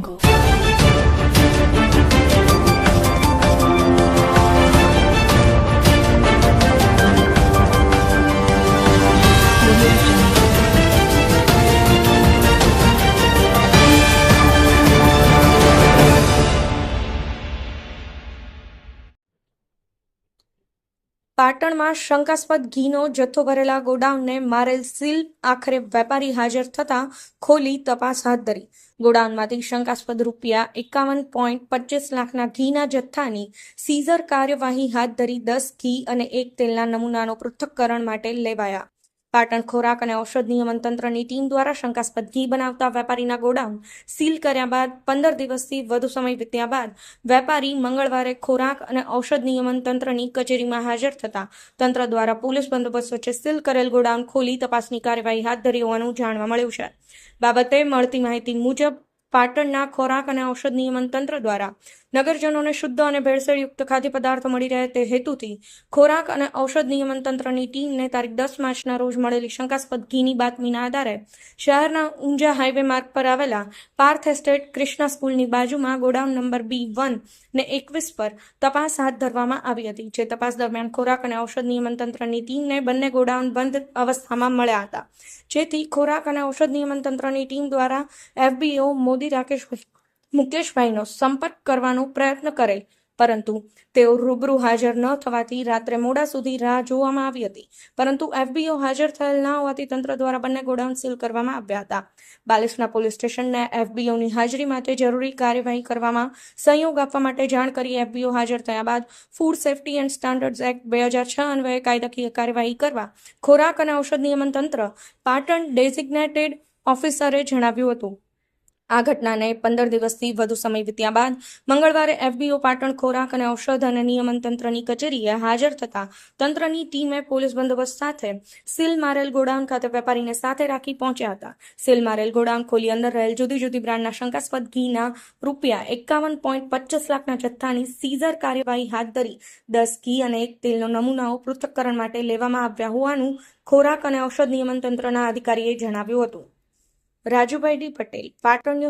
jungle પાટણમાં શંકાસ્પદ ઘીનો જથ્થો ભરેલા ગોડાઉનને મારેલ સીલ આખરે વેપારી હાજર થતા ખોલી તપાસ હાથ ધરી. ગોડાઉનમાંથી શંકાસ્પદ રૂપિયા એકાવન પોઈન્ટ પચીસ લાખના ઘીના જથ્થાની સીઝર કાર્યવાહી હાથ ધરી દસ ઘી અને એક તેલના નમૂનાનો પૃથ્થકરણ માટે લેવાયા. પાટણ ખોરાક અને ઔષધ નિયમન તંત્રની ટીમ દ્વારા શંકાસ્પદ ઘી બનાવતા વેપારીના ગોડાઉન સીલ કર્યા બાદ પંદર દિવસથી વધુ સમય વીત્યા બાદ વેપારી મંગળવારે ખોરાક અને ઔષધ નિયમન તંત્રની કચેરીમાં હાજર થતા તંત્ર દ્વારા પોલીસ બંદોબસ્ત વચ્ચે સીલ કરેલ ગોડાઉન ખોલી તપાસની કાર્યવાહી હાથ ધરી હોવાનું જાણવા મળ્યું છે. બાબતે મળતી માહિતી મુજબ પાટણના ખોરાક અને ઔષધ નિયમન તંત્ર દ્વારા નગરજનોને શુદ્ધ અને ભેળસેળયુક્ત ખાદ્ય પદાર્થો મળી રહે તે હેતુથી ખોરાક અને ઔષધ નિયમન તંત્રની ટીમને તારીખ દસ માર્ચના રોજ મળેલી શંકાસ્પદ ઘીની બાતમીના આધારે શહેરના ઊંઝા હાઈવે માર્ગ પર આવેલા પાર્થ એસ્ટેટ કૃષ્ણા સ્કૂલની બાજુમાં ગોડાઉન નંબર બી વન ને એકવીસ પર તપાસ હાથ ધરવામાં આવી હતી, જે તપાસ દરમિયાન ખોરાક અને ઔષધ નિયમન તંત્રની ટીમને બંને ગોડાઉન બંધ અવસ્થામાં મળ્યા હતા. જેથી ખોરાક અને ઔષધ નિયમન તંત્રની ટીમ દ્વારા એફબીઓ મોદી રાકેશભાઈ મુકેશભાઈનો સંપર્ક કરવાનો પ્રયત્ન કરેલ, પરંતુ તેઓ રૂબરૂ હાજર ન થવાથી રાત્રે મોડા સુધી રાહ જોવામાં આવી હતી. પરંતુ એફબીઓ હાજર થયેલ ના હોવાથી તંત્ર દ્વારા બંને ગોડાઉન સીલ કરવામાં આવ્યા હતા. બાલેસના પોલીસ સ્ટેશનને એફબીઓની હાજરી માટે જરૂરી કાર્યવાહી કરવામાં સહયોગ આપવા માટે જાણ કરી એફબીઓ હાજર થયા બાદ food safety and standards act બે હજાર છ અન્વયે કાયદાકીય કાર્યવાહી કરવા ખોરાક અને ઔષધ નિયમન તંત્ર પાટણ ડેઝિગ્નેટેડ ઓફિસરે જણાવ્યું હતું. આ ઘટનાને પંદર દિવસથી વધુ સમય વીત્યા બાદ મંગળવારે એફબીઓ પાટણ ખોરાક અને ઔષધ અને નિયમન તંત્રની કચેરીએ હાજર થતા તંત્રની ટીમે પોલીસ બંદોબસ્ત સાથે સીલ મારેલ ગોડાઉન ખાતે વેપારીને સાથે રાખી પહોંચ્યા હતા. સીલ મારેલ ગોડાઉન ખોલી અંદર રહેલ જુદી જુદી બ્રાન્ડના શંકાસ્પદ ઘીના રૂપિયા એકાવન પોઈન્ટ પચીસ લાખના જથ્થાની સીઝર કાર્યવાહી હાથ ધરી દસ ઘી અને એક તેલનો નમૂનાઓ પૃથ્થકરણ માટે લેવામાં આવ્યા હોવાનું ખોરાક અને ઔષધ નિયમન તંત્રના અધિકારીએ જણાવ્યું હતું. રાજુભાઈ ડી પટેલ, પાટણ